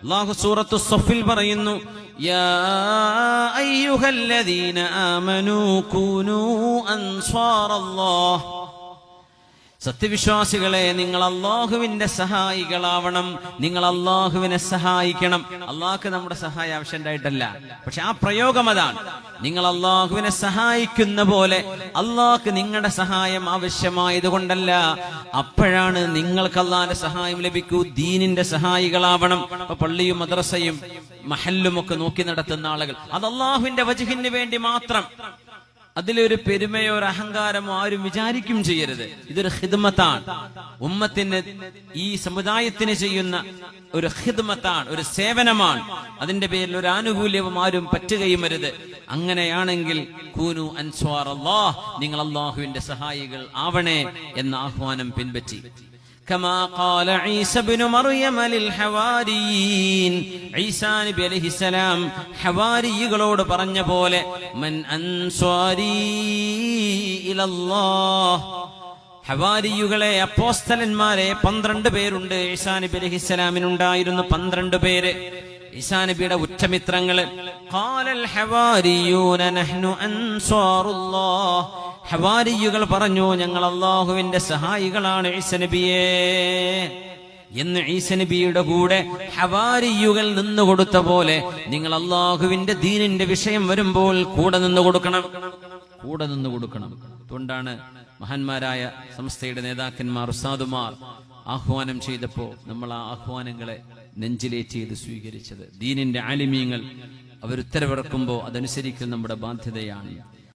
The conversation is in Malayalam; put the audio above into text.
അള്ളാഹു സൂറത്തു സഫിൽ പറയുന്നു യാ അയ്യുഹല്ലദീന ആമനൂ കൂനൂ അൻസ്വാറല്ലാഹ് സത്യവിശ്വാസികളെ നിങ്ങൾ അള്ളാഹുവിന്റെ സഹായികളാവണം. നിങ്ങൾ അള്ളാഹുവിനെ സഹായിക്കണം. അള്ളാഹ്ക്ക് നമ്മുടെ സഹായം ആവശ്യമുണ്ടായിട്ടല്ല. പക്ഷെ ആ പ്രയോഗം അതാണ്. നിങ്ങൾ അള്ളാഹുവിനെ സഹായിക്കുന്ന പോലെ അള്ളാഹ്ക്ക് നിങ്ങളുടെ സഹായം ആവശ്യമായത് കൊണ്ടല്ല അപ്പോഴാണ് നിങ്ങൾക്ക് അള്ളാഹിന്റെ സഹായം ലഭിക്കൂ. ദീനിന്റെ സഹായികളാവണം. ഇപ്പൊ പള്ളിയും മദ്രസയും മഹല്ലും ഒക്കെ നോക്കി നടത്തുന്ന ആളുകൾ. അത് അള്ളാഹുവിന്റെ വജുഹിന് വേണ്ടി മാത്രം. അതിലൊരു പെരുമയോ ഒരു അഹങ്കാരമോ ആരും വിചാരിക്കും ചെയ്യരുത്. ഇതൊരു ഹിദ്മത്താണ് ഉമ്മത്തിന് ഈ സമുദായത്തിന് ചെയ്യുന്ന ഒരു ഹിദ്മത്താണ് ഒരു സേവനമാണ്. അതിന്റെ പേരിൽ ഒരു ആനുകൂല്യവും ആരും പറ്റുകയും വരുത് അങ്ങനെയാണെങ്കിൽ കൂനു അൻസ്വാർ അള്ളാഹ് നിങ്ങൾ അള്ളാഹുവിന്റെ സഹായികൾ ആവണേ എന്ന ആഹ്വാനം പിൻപറ്റി. كما قال عيسى بن مريم للحواريين عيسى നബി അലൈഹിസ്സലാം ഹവാരികളോട് പറഞ്ഞ പോലെ മൻ അൻസ്വാരി ഇലല്ലാഹ് ഹവാരിയുകളെ അപ്പോസ്തലന്മാരെ പന്ത്രണ്ട് പേരുണ്ട് ഈസാ നബി അലൈഹിസ്സലാമിനുണ്ടായിരുന്നു പന്ത്രണ്ട് പേര് ഈസാ നബിയുടെ ഹവാരിയുകൾ പറഞ്ഞു ഞങ്ങൾ അള്ളാഹുവിന്റെ സഹായികളാണ് ഈസനബിയെ എന്ന് ഈസനബിയുടെ കൂടെ ഹവാരിയുകൾ നിന്ന് കൊടുത്ത പോലെ നിങ്ങൾ അള്ളാഹുവിന്റെ ദീനിന്റെ വിഷയം വരുമ്പോൾ കൂടെ നിന്ന് കൊടുക്കണം. കൂടെ നിന്ന് കൊടുക്കണം. അതുകൊണ്ടാണ് മഹാന്മാരായ സംസ്ഥയുടെ നേതാക്കന്മാർ ഉസ്താദുമാർ ആഹ്വാനം ചെയ്തപ്പോ നമ്മൾ ആ ആഹ്വാനങ്ങളെ നെഞ്ചിലേറ്റ് ചെയ്ത് സ്വീകരിച്ചത്. ദീനിന്റെ ആലിമീങ്ങൾ അവരുത്തരവിറക്കുമ്പോൾ അതനുസരിക്കൽ നമ്മുടെ ബാധ്യതയാണ്.